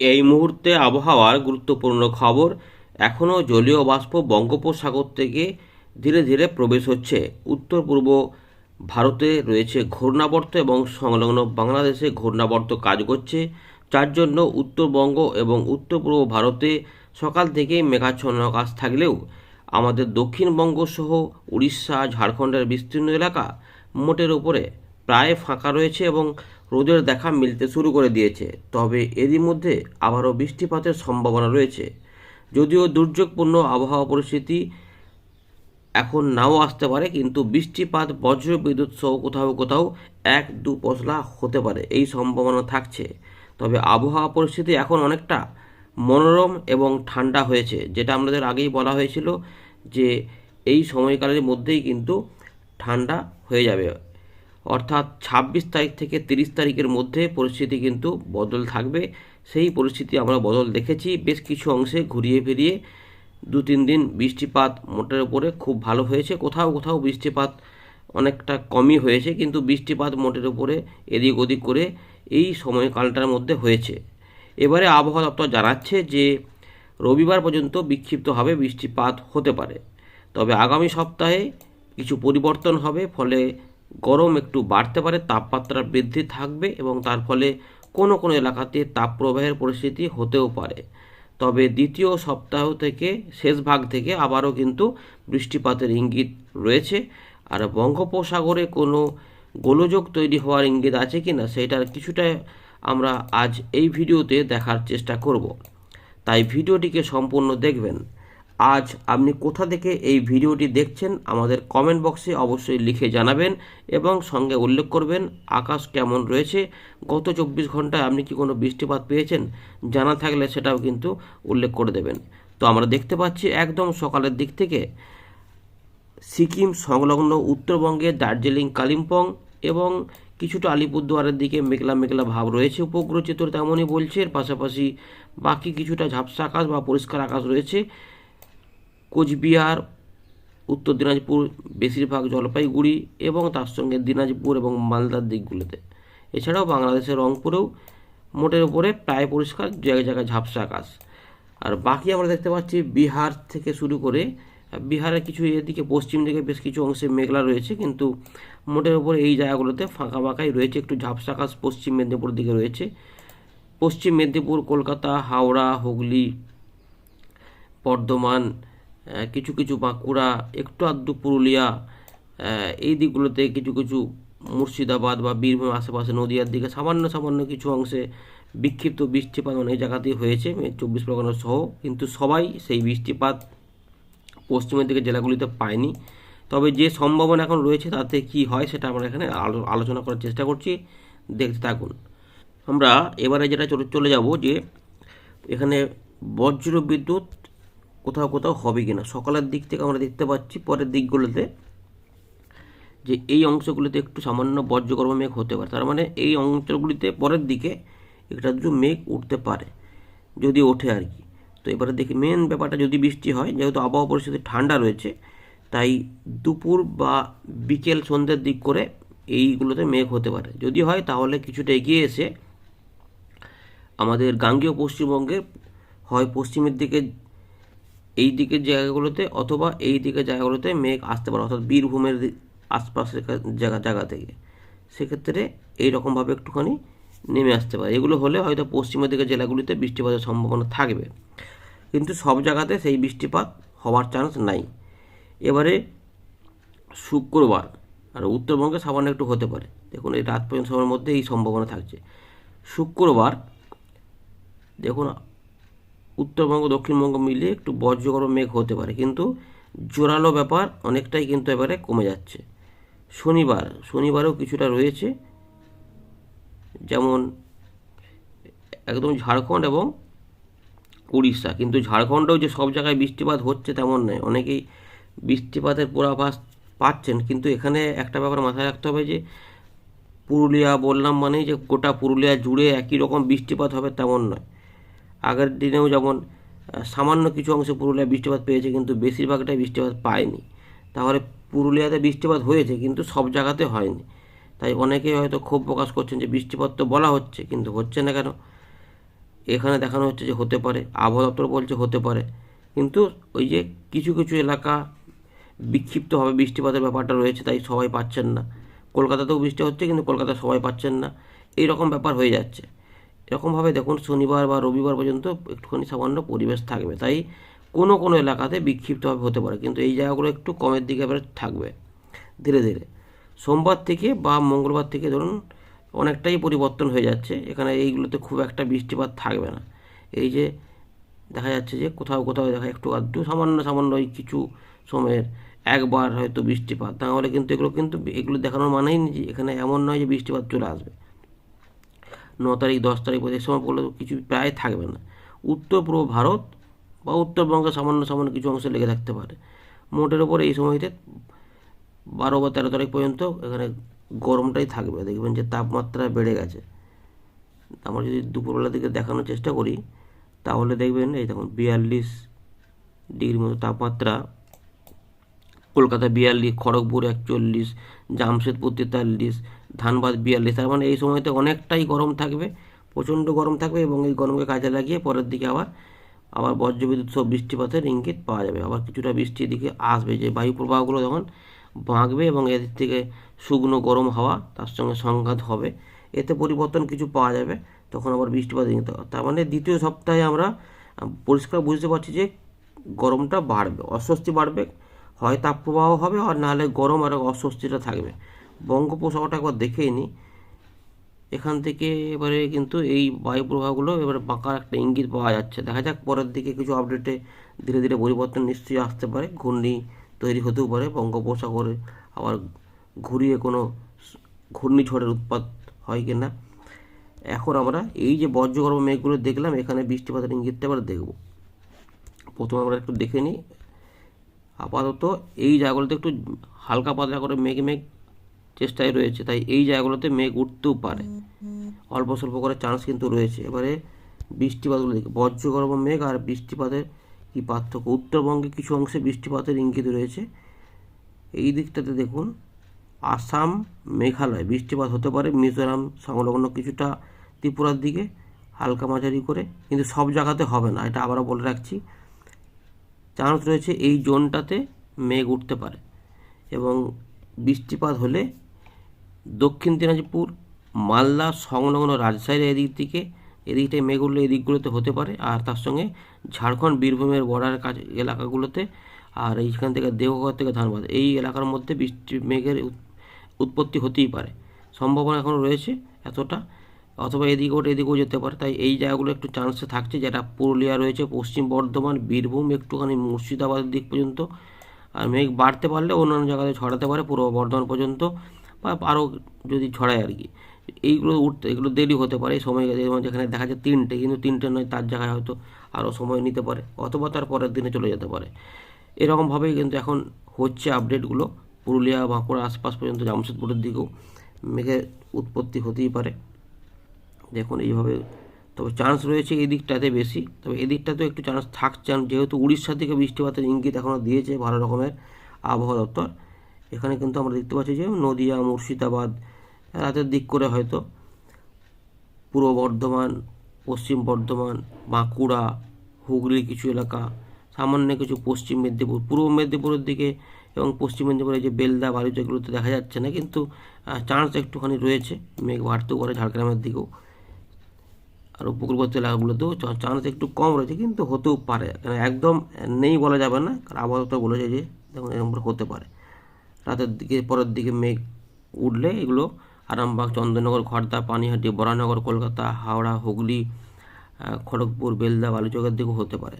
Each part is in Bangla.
এই মুহূর্তে আবহাওয়ার গুরুত্বপূর্ণ খবর এখনও জলীয় বাষ্প বঙ্গোপসাগর থেকে ধীরে ধীরে প্রবেশ হচ্ছে। উত্তর পূর্ব ভারতে রয়েছে ঘূর্ণাবর্ত এবং সংলগ্ন বাংলাদেশে ঘূর্ণাবর্ত কাজ করছে। যার জন্য উত্তরবঙ্গ এবং উত্তর পূর্ব ভারতে সকাল থেকেই মেঘাচ্ছন্ন আকাশ থাকলেও আমাদের দক্ষিণবঙ্গ সহ উড়িষ্যা, ঝাড়খণ্ডের বিস্তীর্ণ এলাকা মোটের উপরে প্রায় ফাঁকা রয়েছে এবং রোদের দেখা মিলতে শুরু করে দিয়েছে। তবে এরই মধ্যে আবারও বৃষ্টিপাতের সম্ভাবনা রয়েছে। যদিও দুর্যোগপূর্ণ আবহাওয়া পরিস্থিতি এখন নাও আসতে পারে, কিন্তু বৃষ্টিপাত বজ্র বিদ্যুৎ সহ কোথাও কোথাও এক দু পশলা হতে পারে, এই সম্ভাবনা থাকছে। তবে আবহাওয়া পরিস্থিতি এখন অনেকটা মনোরম এবং ঠান্ডা হয়েছে, যেটা আমাদের আগেই বলা হয়েছিল যে এই সময়কালের মধ্যেই কিন্তু ঠান্ডা হয়ে যাবে। অর্থাৎ ছাব্বিশ তারিখ থেকে তিরিশ তারিখের মধ্যে পরিস্থিতি কিন্তু বদল থাকবে। সেই পরিস্থিতি আমরা বদল দেখেছি। বেশ কিছু অংশে ঘুরিয়ে ফিরিয়ে দু তিন দিন বৃষ্টিপাত মোটের উপরে খুব ভালো হয়েছে। কোথাও কোথাও বৃষ্টিপাত অনেকটা কমই হয়েছে, কিন্তু বৃষ্টিপাত মোটের উপরে এদিক ওদিক করে এই সময়কালটার মধ্যে হয়েছে। এবারে আবহাওয়া দপ্তর জানাচ্ছে যে রবিবার পর্যন্ত বিক্ষিপ্তভাবে বৃষ্টিপাত হতে পারে। তবে আগামী সপ্তাহে কিছু পরিবর্তন হবে, ফলে গরম একটু বাড়তে পারে, তাপমাত্রা বৃদ্ধি থাকবে এবং তার ফলে কোনো কোনো এলাকাতে তাপপ্রবাহের পরিস্থিতি হতেও পারে। তবে দ্বিতীয় সপ্তাহ থেকে, শেষ ভাগ থেকে আবারও কিন্তু বৃষ্টিপাতের ইঙ্গিত রয়েছে। আর বঙ্গোপসাগরে কোনো গোলযোগ তৈরি হওয়ার ইঙ্গিত আছে কি না সেটার কিছুটা আমরা আজ এই ভিডিওতে দেখার চেষ্টা করব। তাই ভিডিওটিকে সম্পূর্ণ দেখবেন। আজ আপনি কোথা থেকে এই ভিডিওটি দেখছেন আমাদের কমেন্ট বক্সে অবশ্যই লিখে জানাবেন এবং সঙ্গে উল্লেখ করবেন, আকাশ কেমন রয়েছে, গত চব্বিশ ঘন্টায় আপনি কি কোনো বৃষ্টিপাত পেয়েছেন? জানা থাকলে সেটাও কিন্তু উল্লেখ করে দেবেন। তো আমরা দেখতে পাচ্ছি একদম সকালের দিক থেকে সিকিম সংলগ্ন উত্তরবঙ্গে দার্জিলিং, কালিম্পং এবং কিছুটা আলিপুরদুয়ারের দিকে মেঘলা মেঘলা ভাব রয়েছে। উপগ্রহ চিত্র তেমনই বলছে, এর পাশাপাশি বাকি কিছুটা ঝাপসা আকাশ বা পরিষ্কার আকাশ রয়েছে। কোচবিহার, উত্তর দিনাজপুর, বেশিরভাগ জলপাইগুড়ি এবং তার সঙ্গে দিনাজপুর এবং মালদার দিকগুলোতে। এছাড়াও বাংলাদেশের রংপুরেও মোটের উপরে প্রায় পরিষ্কার জায়গায় জায়গায় ঝাপসা আকাশ। আর বাকি আমরা দেখতে পাচ্ছি বিহার থেকে শুরু করে, বিহারের কিছু এদিকে পশ্চিম দিকে বেশ কিছু অংশে মেঘলা রয়েছে, কিন্তু মোটের উপরে এই জায়গাগুলোতে ফাঁকা ফাঁকাই রয়েছে, একটু ঝাপসা আকাশ পশ্চিম মেদিনীপুর দিকে রয়েছে। পশ্চিম মেদিনীপুর, কলকাতা, হাওড়া, হুগলি, বর্ধমান কিছু কিছু বাঁকুড়া, একটু আধটু পুরুলিয়া এই দিকগুলোতে কিছু কিছু মুর্শিদাবাদ বা বীরভূম আশেপাশে নদীয়ার দিকে সামান্য সামান্য কিছু অংশে বিক্ষিপ্ত বৃষ্টিপাত অনেক জায়গাতেই হয়েছে চব্বিশ পরগনা সহ, কিন্তু সবাই সেই বৃষ্টিপাত পশ্চিমের দিকে জেলাগুলিতে পায়নি। তবে যে সম্ভাবনা এখন রয়েছে তাতে কি হয় সেটা আমরা এখানে আলো- আলোচনা করার চেষ্টা করছি, দেখতে থাকুন। আমরা এবারে যেটা চলে যাব যে এখানে বজ্র বিদ্যুৎ কোথাও কোথাও হবে কিনা। সকালের দিক থেকে আমরা দেখতে পাচ্ছি, পরের দিকগুলোতে যে এই অংশগুলিতে একটু সামান্য বজ্রগর্ভ মেঘ হতে পারে। তার মানে এই অঞ্চলগুলিতে পরের দিকে একটা দুটো মেঘ উঠতে পারে, যদি ওঠে আর কি। তো এবারে দেখি মেন ব্যাপারটা যদি বৃষ্টি হয়, যেহেতু আবহাওয়া পরিস্থিতি ঠান্ডা রয়েছে, তাই দুপুর বা বিকেল সন্ধ্যের দিক করে এইগুলোতে মেঘ হতে পারে। যদি হয়, তাহলে কিছুটা এগিয়ে এসে আমাদের গাঙ্গেয় পশ্চিমবঙ্গের, হয় পশ্চিমের দিকে এই দিকের জায়গাগুলোতে অথবা এই দিকের জায়গাগুলোতে মেঘ আসতে পারে, অর্থাৎ বীরভূমের আশপাশের জায়গা জায়গা থেকে। সেক্ষেত্রে এইরকমভাবে একটুখানি নেমে আসতে পারে। এগুলো হলে হয়তো পশ্চিমের দিকের জেলাগুলিতে বৃষ্টিপাতের সম্ভাবনা থাকবে। কিন্তু সব জায়গাতে সেই বৃষ্টিপাত হওয়ার চান্স নাই। এবারে শুক্রবার, আর উত্তরবঙ্গে সামান্য একটু হতে পারে। দেখুন, এই রাত পর্যন্ত সময়ের মধ্যে এই সম্ভাবনা থাকছে। শুক্রবার, দেখুন উত্তরবঙ্গ, দক্ষিণবঙ্গ মিলিয়ে একটু বজ্রগর্ভ মেঘ হতে পারে, কিন্তু জোরালো ব্যাপার অনেকটাই কিন্তু এবারে কমে যাচ্ছে। শনিবার, শনিবারেও কিছুটা রয়েছে, যেমন একদম ঝাড়খণ্ড এবং উড়িষ্যা, কিন্তু ঝাড়খণ্ডেও যে সব জায়গায় বৃষ্টিপাত হচ্ছে তেমন নয়, অনেকেই বৃষ্টিপাতের পূর্বাভাস পাচ্ছেন, কিন্তু এখানে একটা ব্যাপার মাথায় রাখতে হবে যে পুরুলিয়া বললাম মানেই যে গোটা পুরুলিয়া জুড়ে একই রকম বৃষ্টিপাত হবে তেমন নয়। আগের দিনেও যেমন সামান্য কিছু অংশে পুরুলিয়া বৃষ্টিপাত পেয়েছে, কিন্তু বেশিরভাগটাই বৃষ্টিপাত পায়নি। তাহলে পুরুলিয়াতে বৃষ্টিপাত হয়েছে, কিন্তু সব জায়গাতে হয়নি। তাই অনেকেই হয়তো ক্ষোভ প্রকাশ করছেন যে বৃষ্টিপাত তো বলা হচ্ছে, কিন্তু হচ্ছে না কেন? এখানে দেখানো হচ্ছে যে হতে পারে, আবহাওয়া দপ্তর বলছে হতে পারে। কিন্তু ওই যে কিছু কিছু এলাকা বিক্ষিপ্তভাবে বৃষ্টিপাতের ব্যাপারটা রয়েছে, তাই সবাই পাচ্ছেন না। কলকাতাতেও বৃষ্টি হচ্ছে, কিন্তু কলকাতা সবাই পাচ্ছেন না। এই রকম ব্যাপার হয়ে যাচ্ছে। এরকমভাবে দেখুন শনিবার বা রবিবার পর্যন্ত একটুখানি সামান্য পরিবেশ থাকবে। তাই কোনো কোনো এলাকাতে বিক্ষিপ্তভাবে হতে পারে, কিন্তু এই জায়গাগুলো একটু কমের দিকে এবারে থাকবে ধীরে ধীরে। সোমবার থেকে বা মঙ্গলবার থেকে ধরুন অনেকটাই পরিবর্তন হয়ে যাচ্ছে, এখানে এইগুলোতে খুব একটা বৃষ্টিপাত থাকবে না। এই যে দেখা যাচ্ছে যে কোথাও কোথাও দেখা একটু আধটু সামান্য সামান্য ওই কিছু সময়ের একবার হয়তো বৃষ্টিপাত তাহলে কিন্তু এগুলো কিন্তু এগুলো দেখানোর মানেই এখানে এমন নয় যে বৃষ্টিপাত চলে আসবে। ন তারিখ, দশ তারিখ এই সময় পড়লে কিছু প্রায় থাকবে না। উত্তর পূর্ব ভারত বা উত্তরবঙ্গে সামান্য সামান্য কিছু অংশে লেগে থাকতে পারে। মোটের ওপর এই সময়তে বারো বা তেরো তারিখ পর্যন্ত এখানে গরমটাই থাকবে। দেখবেন যে তাপমাত্রা বেড়ে গেছে। আমরা যদি দুপুরবেলার দিকে দেখানোর চেষ্টা করি, তাহলে দেখবেন এই দেখুন, বিয়াল্লিশ ডিগ্রির মতো তাপমাত্রা। কলকাতা বিয়াল্লিশ, খড়গপুর একচল্লিশ, জামশেদপুর তেতাল্লিশ ধানবাদ বিয়াল্লিশ, তার মানে এই সময়তে অনেকটাই গরম থাকবে, প্রচণ্ড গরম থাকবে এবং এই গরমকে কাজে লাগিয়ে পরের দিকে আবার আবার বজ্রবিদ্যুৎ সব বৃষ্টিপাতের ইঙ্গিত পাওয়া যাবে। আবার কিছুটা বৃষ্টির দিকে আসবে, যে বায়ু প্রবাহগুলো যখন বাঁকবে এবং এদিক থেকে শুকনো গরম হাওয়া তার সঙ্গে সংঘাত হবে, এতে পরিবর্তন কিছু পাওয়া যাবে, তখন আবার বৃষ্টিপাত ইঙ্গিত তার মানে দ্বিতীয় সপ্তাহে আমরা পরিষ্কার বুঝতে পারছি যে গরমটা বাড়বে, অস্বস্তি বাড়বে, হয় তাপপ্রবাহ হবে আর নাহলে গরম আর অস্বস্তিটা থাকবে। বঙ্গোপসাগরটা একবার দেখেই নিই এখান থেকে এবারে কিন্তু এই বায়ু প্রবাহগুলো এবারে বাঁকার একটা ইঙ্গিত পাওয়া যাচ্ছে। দেখা যাক পরের দিকে কিছু আপডেটে ধীরে ধীরে পরিবর্তন নিশ্চয়ই আসতে পারে, ঘূর্ণি তৈরি হতেও পারে, বঙ্গোপসাগরে আবার ঘুরিয়ে কোনো ঘূর্ণিঝড়ের উৎপাত হয় কি না। এখন আমরা এই যে বজ্রগর্ভ মেঘগুলো দেখলাম, এখানে বৃষ্টিপাতের ইঙ্গিতটা এবার দেখব। প্রথমে আমরা একটু দেখে নিই। আপাতত এই জায়গাগুলোতে একটু হালকা পাতলা করে মেঘ মেঘ চেষ্টায় রয়েছে, তাই এই জায়গাগুলোতে মেঘ উঠতেও পারে। অল্প স্বল্প করে চান্স কিন্তু রয়েছে। এবারে বৃষ্টিপাতগুলো দেখি, বজ্রগর্ভ মেঘ আর বৃষ্টিপাতের কি পার্থক্য? উত্তরবঙ্গে কিছু অংশে বৃষ্টিপাতের ইঙ্গিত রয়েছে। এই দিকটাতে দেখুন, আসাম, মেঘালয়, বৃষ্টিপাত হতে পারে, মিজোরাম সংলগ্ন কিছুটা ত্রিপুরার দিকে, হালকা মাঝারি করে, কিন্তু সব জায়গাতে হবে না, এটা আবারও বলে রাখছি। চান্স রয়েছে এই জোনটাতে মেঘ উঠতে পারে এবং বৃষ্টিপাত হলে দক্ষিণ দিনাজপুর, মালদা, সংলগ্ন রাজশাহীর এদিক থেকে এদিকটায় মেঘ উঠলে এদিকগুলোতে হতে পারে। আর তার সঙ্গে ঝাড়খণ্ড, বীরভূমের বর্ডারের কাছে এলাকাগুলোতে আর এইখান থেকে দেওঘর থেকে ধানবাদ। এই এলাকার মধ্যে বৃষ্টি, মেঘের উৎ- উৎপত্তি হতেই পারে। সম্ভাবনা এখনও রয়েছে এতটা, অথবা এদিকে ওটা এদিকেও যেতে পারে। তাই এই জায়গাগুলো একটু চান্সে থাকছে, যেটা পুরুলিয়া রয়েছে, পশ্চিম বর্ধমান, বীরভূম, একটুখানি মুর্শিদাবাদের দিক পর্যন্ত। আর মেঘ বাড়তে পারলে অন্যান্য জায়গাতে ছড়াতে পারে, পূর্ব বর্ধমান পর্যন্ত। বা আরও যদি ছড়ায় আর কি। এইগুলো উঠতে, এগুলো দেরি হতে পারে সময় যেমন যেখানে দেখা যায় তিনটে, কিন্তু তিনটে নয়, তার জায়গায় হয়তো আরও সময় নিতে পারে, অথবা তার পরের দিনে চলে যেতে পারে। এরকমভাবেই কিন্তু এখন হচ্ছে আপডেটগুলো। পুরুলিয়া, বাঁকুড়া আশপাশ পর্যন্ত, জামশেদপুরের দিকেও মেঘের উৎপত্তি হতেই পারে। দেখুন এইভাবে, তবে চান্স রয়েছে এই দিকটাতে বেশি। তবে এই দিকটাতেও একটু চান্স থাকছে। যেহেতু উড়িষ্যা থেকে বৃষ্টিপাতের ইঙ্গিত এখনও দিয়েছে ভালো রকমের আবহাওয়া দপ্তর এখানে কিন্তু আমরা দেখতে পাচ্ছি যে নদিয়া, মুর্শিদাবাদ, রাতের দিক করে হয়তো পূর্ব বর্ধমান, পশ্চিম বর্ধমান, বাঁকুড়া, হুগলি কিছু এলাকা, সামান্য কিছু পশ্চিম মেদিনীপুর, পূর্ব মেদিনীপুরের দিকে এবং পশ্চিম মেদিনীপুরের যে বেলদা বালু যেগুলোতে দেখা যাচ্ছে না, কিন্তু চান্স একটুখানি রয়েছে, মেঘ বাড়তেও পারে ঝাড়গ্রামের দিকেও। আর উপকূলবর্তী এলাকাগুলোতেও চান্স একটু কম রয়েছে, কিন্তু হতেও পারে। একদম নেই বলা যাবে না, কারণ আবহাওয়া বলেছে যে এরকম হতে পারে। রাতের দিকে, পরের দিকে মেঘ উঠলে এগুলো আরামবাগ, চন্দননগর খড়দা পানিহাটি, বরানগর, কলকাতা, হাওড়া, হুগলি খড়গপুর, বেলদা, বালুচকের দিকেও হতে পারে।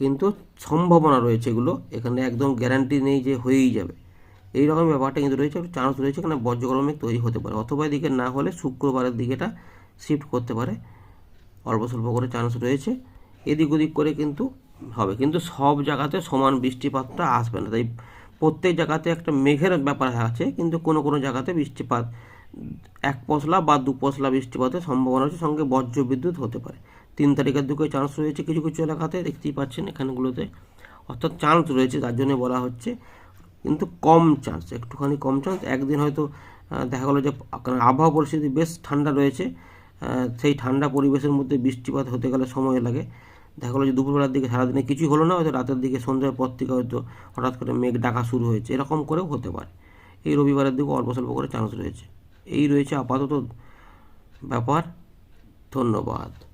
কিন্তু সম্ভাবনা রয়েছে এগুলো, এখানে একদম গ্যারান্টি নেই যে হয়েই যাবে। এই রকম ব্যাপারটা কিন্তু রয়েছে চান্স রয়েছে এখানে বজ্রগরমে তৈরি হতে পারে। অথবা এদিকে না হলে শুক্রবারের দিকেটা শিফট করতে পারে। অল্প স্বল্প করে চান্স রয়েছে। এদিক ওদিক করে কিন্তু হবে। কিন্তু সব জায়গাতে সমান বৃষ্টিপাতটা আসবে না। তাই প্রত্যেক জায়গাতে একটা মেঘের ব্যাপার আছে, কিন্তু কোনো কোনো জায়গাতে বৃষ্টিপাত, এক পশলা বা দু পশলা বৃষ্টিপাতের সম্ভাবনা আছে সঙ্গে বজ্র বিদ্যুৎ হতে পারে। তিন তারিখের দিকে চান্স রয়েছে কিছু কিছু এলাকাতে, দেখতেই পাচ্ছেন এখানগুলোতে। অর্থাৎ চান্স রয়েছে তার জন্য বলা হচ্ছে, কিন্তু কম চান্স, একটুখানি কম চান্স। একদিন হয়তো দেখা গেলো যে আবহাওয়া পরিস্থিতি বেশ ঠান্ডা রয়েছে সেই ঠান্ডা পরিবেশের মধ্যে বৃষ্টিপাত হতে গেলে সময় লাগে। দেখা গেলো যে দুপুরবেলার দিকে সারাদিনে কিছুই হলো না, হয়তো রাতের দিকে সন্ধ্যার পর থেকে হয়তো হঠাৎ করে মেঘ ডাকা শুরু হয়েছে। এরকম করেও হতে পারে। এই রবিবারের দিকে অল্প স্বল্প করে চান্স রয়েছে। এই রয়েছে আপাতত ব্যাপার। ধন্যবাদ।